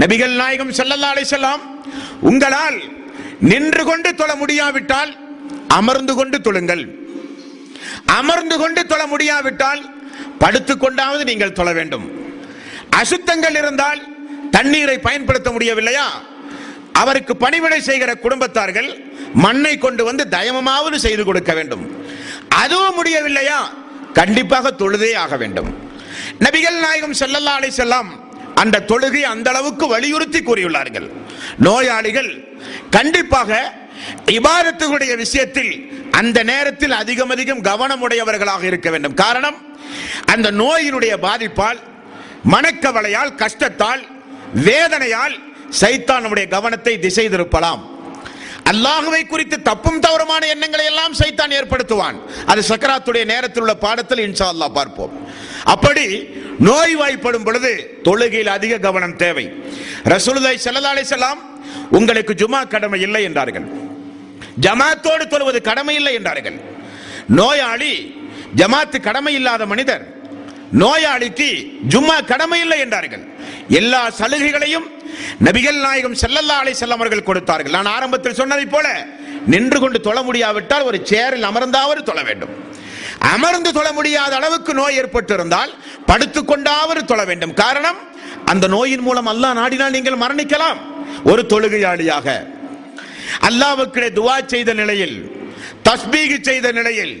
நபிகள் நாயகம் ஸல்லல்லாஹு அலைஹி உங்களால் நின்று கொண்டு தொழ முடியாவிட்டால் அமர்ந்து கொண்டு தொழுங்கள். அமர்ந்து கொண்டு தொழ முடியாவிட்டால் படுத்துக் கொண்டாவது நீங்கள் தொழ வேண்டும். அசுத்தங்கள் இருந்தால் தண்ணீரை பயன்படுத்த முடியவில்லையா? அவருக்கு பணிவிடை செய்கிற குடும்பத்தார்கள் மண்ணை கொண்டு வந்து தயமமாவது செய்து கொடுக்க வேண்டும். அதுவும் முடியவில்லையா? கண்டிப்பாக தொழுதே ஆக வேண்டும். நபிகள் நாயகம் ஸல்லல்லாஹு அலைஹி செல்லாம் அந்த தொழுகை அந்த அளவுக்கு வலியுறுத்தி கூறியுள்ளார்கள். நோயாளிகள் கண்டிப்பாக இபாதத்துடைய விஷயத்தில் அந்த நேரத்தில் அதிகம் அதிகம் கவனம் உடையவர்களாக இருக்க வேண்டும். காரணம் அந்த நோயினுடைய பாதிப்பால் மனக்கவலையால் கஷ்டத்தால் வேதனையால் சைத்தான் நம்முடைய கவனத்தை திசை திருப்பலாம். அல்லாஹுவை குறித்து தப்பும் தவறுமான எண்ணங்களை எல்லாம் சைத்தான் ஏற்படுத்துவான். அது சக்கராத்துடைய நேரத்தில் உள்ள பாடத்தில் இன்ஷா அல்லா பார்ப்போம். அப்படி நோய் வாய்ப்படும் பொழுது தொழுகையில் அதிக கவனம் தேவை. ரசூலுல்லாஹி ஸல்லல்லாஹு செல்லாம் உங்களுக்கு ஜுமா கடமை இல்லை என்றார்கள். ஜமாத்தோடு தொழுவது கடமை இல்லை என்றார்கள். நோயாளி ஜமாத்து கடமை இல்லாத மனிதர் நோயாளிக்கு ஜும்மா கடமை இல்லை என்றார்கள். எல்லா சலுகைகளையும் நபிகள் நாயகம் செல்லல்லா அலை செல்லம் அவர்கள் கொடுத்தார்கள். நான் ஆரம்பத்தில் சொன்னதைப் போல நின்று கொண்டு தொழ முடியாவிட்டால் ஒரு சேரில் அமர்ந்தாவது தொழ வேண்டும். அமர்ந்து தொழ முடியாத அளவுக்கு நோய் ஏற்பட்டிருந்தால் படுத்துக்கொண்டாவது தொழ வேண்டும். காரணம் அந்த நோயின் மூலம் அல்லாஹ் நாடினால் நீங்கள் மரணிக்கலாம். ஒரு தொழுகையாளியாக அல்லாவுக்கிடையே துவா செய்த நிலையில் தஸ்பீக் செய்த நிலையில்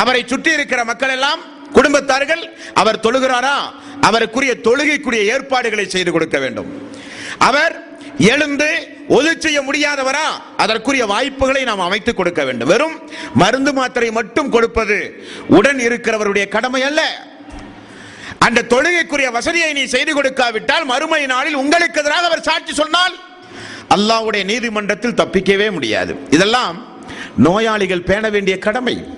அவரை சுற்றி இருக்கிற மக்கள் எல்லாம் குடும்பத்தார்கள் அவர் தொழுகிறாரா? அவருக்குரிய தொழுகைக்குரிய ஏற்பாடுகளை செய்து கொடுக்க வேண்டும். அவர் எழுந்து ஒது செய்ய முடியாதவரா? அதற்குரிய வாய்ப்புகளை நாம் அமைத்து கொடுக்க வேண்டும். வெறும் மருந்து மாத்திரை மட்டும் கொடுப்பது உடன் இருக்கிறவருடைய கடமை அல்ல. அந்த தொழுகைக்குரிய வசதியை நீ செய்து கொடுக்காவிட்டால் மறுமை நாளில் உங்களுக்கு எதிராக அவர் சாட்சி சொன்னால் அல்லாஹ்வுடைய நீதிமன்றத்தில் தப்பிக்கவே முடியாது. இதெல்லாம் நோயாளிகள் பேண வேண்டிய கடமை.